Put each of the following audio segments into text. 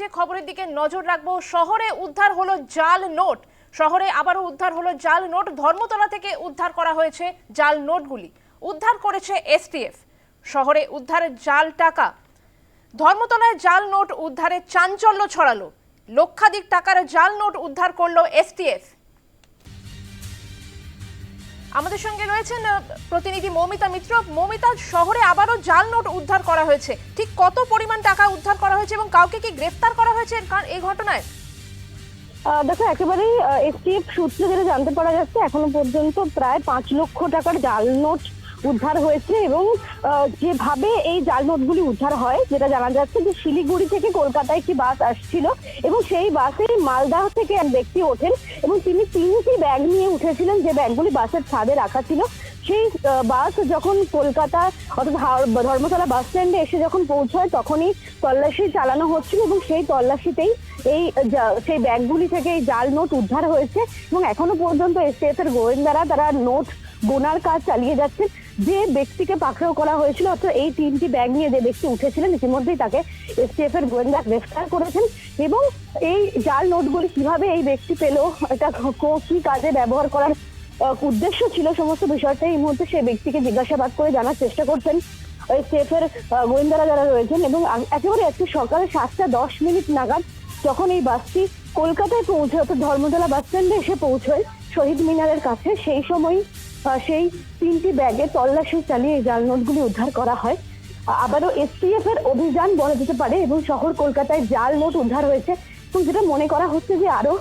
যে খবরের দিকে নজর রাখব, শহরে উদ্ধার হলো জাল নোট। শহরে আবারও উদ্ধার হলো জাল নোট। ধর্মতলা থেকে উদ্ধার করা হয়েছে জাল নোটগুলি। উদ্ধার করেছে এসটিএফ। শহরে উদ্ধারের জাল টাকা। ধর্মতলায় জাল নোট উদ্ধারে চাঞ্চল্য ছড়ালো। লক্ষাধিক টাকার জাল নোট উদ্ধার করল এসটিএফ। আমাদের সঙ্গে রয়েছেন প্রতিনিধি মৌমিতা মিত্র। মৌমিতা, শহরে আবারও জাল নোট উদ্ধার করা হয়েছে। ঠিক কত পরিমাণ টাকা উদ্ধার করা হয়েছে এবং কাউকে কি গ্রেফতার করা হয়েছে কারণ এই ঘটনায়? দেখো, একেবারেই এসটিএফ সূত্রে যেটা জানতে পারা যাচ্ছে, এখনও পর্যন্ত প্রায় পাঁচ লক্ষ টাকার জাল নোট উদ্ধার হয়েছে এবং যেভাবে এই জাল নোটগুলি উদ্ধার হয়, যেটা জানা যাচ্ছে যে শিলিগুড়ি থেকে কলকাতায় একটি বাস আসছিল এবং সেই বাসে মালদাহ থেকে এক ব্যক্তি ওঠেন এবং তিনি তিনটি ব্যাগ নিয়ে উঠেছিলেন যে ব্যাগগুলি বাসের ছাদে রাখা ছিল। সেই বাস যখন কলকাতা অর্থাৎ ধর্মতলা বাস স্ট্যান্ডে এসে যখন পৌঁছায়, তখনই তল্লাশি চালানো হচ্ছিল এবং সেই তল্লাশিতেই এই সেই ব্যাগগুলি থেকে এই জাল নোট উদ্ধার হয়েছে এবং এখনও পর্যন্ত এসটিএফ এর গোয়েন্দারা তারা নোট গোনার কাজ চালিয়ে যাচ্ছেন। যে ব্যক্তিকে পাকড়াও করা হয়েছিল, অর্থাৎ এই তিনটি ব্যাগ নিয়ে যে ব্যক্তি উঠেছিলেন, ইতিমধ্যেই তাকে এসটিএফ এর গোয়েন্দা গ্রেফতার করেছেন এবং এই জাল নোটগুলি কীভাবে এই ব্যক্তি পেল, এটা কো- কাজে ব্যবহার করার উদ্দেশ্য ছিল সমস্ত বিষয়টা এই মুহূর্তে সেই ব্যক্তিকে জিজ্ঞাসাবাদ করে জানার চেষ্টা করছেন। এসটিএফ এর গোয়েন্দারা যারা রয়েছেন এবং একেবারে আজকে সকালে সাতটা দশ মিনিট নাগাদ যখন এই বাসটি কলকাতায় পৌঁছে, অর্থাৎ ধর্মতলা বাস স্ট্যান্ডে এসে পৌঁছয় শহীদ মিনারের কাছে, সেই সময় সেই তিনটি ব্যাগে তল্লাশি চালিয়ে জাল নোটগুলি উদ্ধার করা হয়। আবারও এসটিএফ এর অভিযান বলা যেতে পারে এবং শহর কলকাতায় জাল নোট উদ্ধার হয়েছে এবং যেটা মনে করা হচ্ছে যে আরও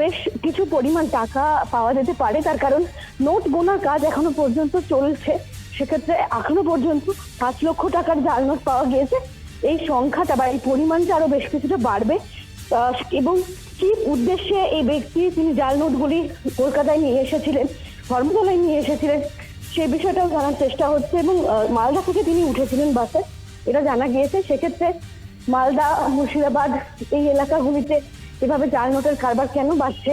বেশ কিছু পরিমাণ টাকা পাওয়া যেতে পারে। তার কারণ নোট গোনার কাজ এখনও পর্যন্ত চলছে। সেক্ষেত্রে এখনও পর্যন্ত পাঁচ লক্ষ টাকার জাল নোট পাওয়া গিয়েছে। এই সংখ্যাটা বা এই পরিমাণটা আরও বেশ কিছুটা বাড়বে। এবং কি উদ্দেশ্যে এই ব্যক্তি তিনি জাল নোটগুলি কলকাতায় নিয়ে এসেছিলেন? ধর্মতলায় নিয়ে এসেছিলেন সেই বিষয়টাও জানার চেষ্টা হচ্ছে এবং মালদা থেকে তিনি উঠেছিলেন বাসে। এটা জানা গিয়েছে সেক্ষেত্রে মালদা মুর্শিদাবাদ এই এলাকাগুলিতে এভাবে জাল নোটের কারবার কেন বাড়ছে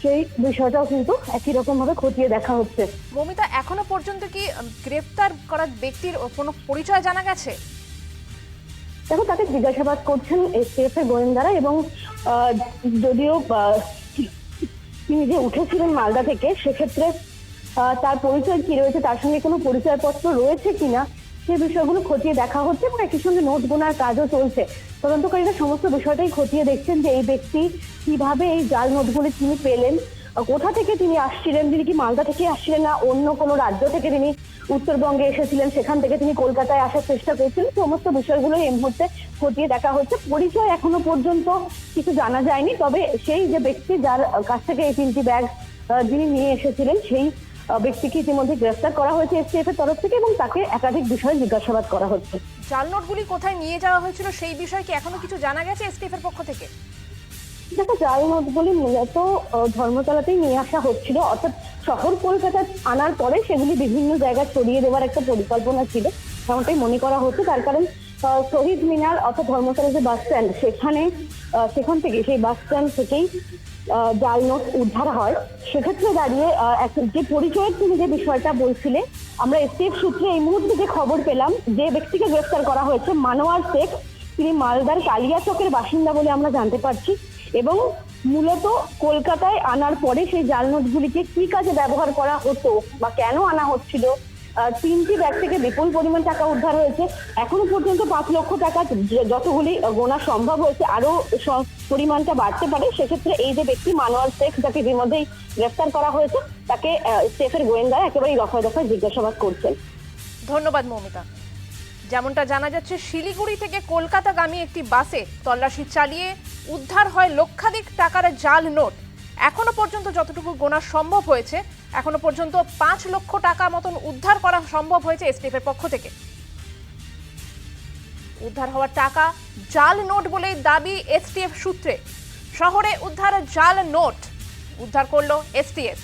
সেই বিষয়টাও কিন্তু একই রকম ভাবে খতিয়ে দেখা হচ্ছে। মৌমিতা এখনও পর্যন্ত কি গ্রেফতার করা ব্যক্তির কোনো পরিচয় জানা গেছে? দেখো তাকে জিজ্ঞাসাবাদ করছেন এসটিএফ এর গোয়েন্দারা এবং যদিও তিনি যে উঠেছিলেন মালদা থেকে, সেক্ষেত্রে তার পরিচয় কি রয়েছে, তার সঙ্গে কোনো পরিচয়পত্র রয়েছে কিনা, সে বিষয়গুলো খতিয়ে দেখা হচ্ছে এবং একই সঙ্গে নোট গোনার কাজও চলছে। তদন্তকারীরা সমস্ত বিষয়টাই খতিয়ে দেখছেন যে এই ব্যক্তি কীভাবে এই জাল নোটগুলি তিনি পেলেন, কোথা থেকে তিনি আসছিলেন, তিনি কি মালদা থেকে আসছিলেন না অন্য কোনো রাজ্য থেকে তিনি উত্তরবঙ্গে এসেছিলেন সেখান থেকে তিনি কলকাতায় আসার চেষ্টা করেছিলেন। সমস্ত বিষয়গুলো এই মুহূর্তে খতিয়ে দেখা হচ্ছে। পরিচয় এখনও পর্যন্ত কিছু জানা যায়নি তবে সেই যে ব্যক্তি যার কাছ থেকে এই তিনটি ব্যাগ যিনি নিয়ে এসেছিলেন সেই ব্যক্তিকে ইতিমধ্যে গ্রেফতার করা হয়েছে এসটিএফ এর তরফ থেকে এবং তাকে একাধিক বিষয়ে জিজ্ঞাসাবাদ করা হচ্ছে। জাল নোটগুলি কোথায় নিয়ে যাওয়া হয়েছিল সেই বিষয়ে কি এখনও কিছু জানা গেছে এসটিএফ এর পক্ষ থেকে? দেখো জাল নোটগুলি মূলত ধর্মতলাতেই নিয়ে আসা হচ্ছিল অর্থাৎ শহর কলকাতা আনার পরে সেগুলি বিভিন্ন জায়গায় ছড়িয়ে দেওয়ার একটা পরিকল্পনা ছিল। এমনটাই মনে করা হচ্ছে, তার কারণ শহীদ মিনার অর্থাৎ ধর্মতলা যে বাস স্ট্যান্ড সেখানে সেখান থেকে, সেই বাস স্ট্যান্ড থেকেই জাল নোট উদ্ধার হয়। সেক্ষেত্রে দাঁড়িয়ে যে পরিচয়ের তুমি যে বিষয়টা বলছিলে আমরা এসটিএফ সূত্রে এই মুহূর্তে যে খবর পেলাম, যে ব্যক্তিকে গ্রেফতার করা হয়েছে, মানোয়ার শেখ, তিনি মালদার কালিয়াচকের বাসিন্দা বলে আমরা জানতে পারছি। এবং মূলত কলকাতায় আনার পরে সেই জাল নোটগুলিকে কি কাজে ব্যবহার করা হতো বা কেন আনা হচ্ছিল? তিনটি ব্যাগ থেকে বিপুল পরিমাণ টাকা উদ্ধার হয়েছে। এখনও পর্যন্ত পাঁচ লক্ষ টাকা যতগুলি গোনা সম্ভব হয়েছে আরও পরিমাণটা বাড়তে পারে। সেক্ষেত্রে এই যে ব্যক্তি মানোয়ার শেখ, যাকে ইতিমধ্যেই গ্রেফতার করা হয়েছে, তাকে স্টেফের গোয়েন্দারা একেবারেই দফায় দফায় জিজ্ঞাসাবাদ করছেন। ধন্যবাদ, মৌমিতা। যেমনটা জানা যাচ্ছে, শিলিগুড়ি থেকে কলকাতাগামী একটি বাসে তল্লাশি চালিয়ে উদ্ধার হয় লক্ষাধিক টাকার জাল নোট। এখনও পর্যন্ত যতটুকু গোনা সম্ভব হয়েছে, এখনও পর্যন্ত পাঁচ লক্ষ টাকা মতন উদ্ধার করা সম্ভব হয়েছে এসটিএফ এর পক্ষ থেকে। উদ্ধার হওয়া টাকা জাল নোট বলে দাবি এসটিএফ সূত্রে। শহরে উদ্ধার জাল নোট উদ্ধার করল এসটিএফ।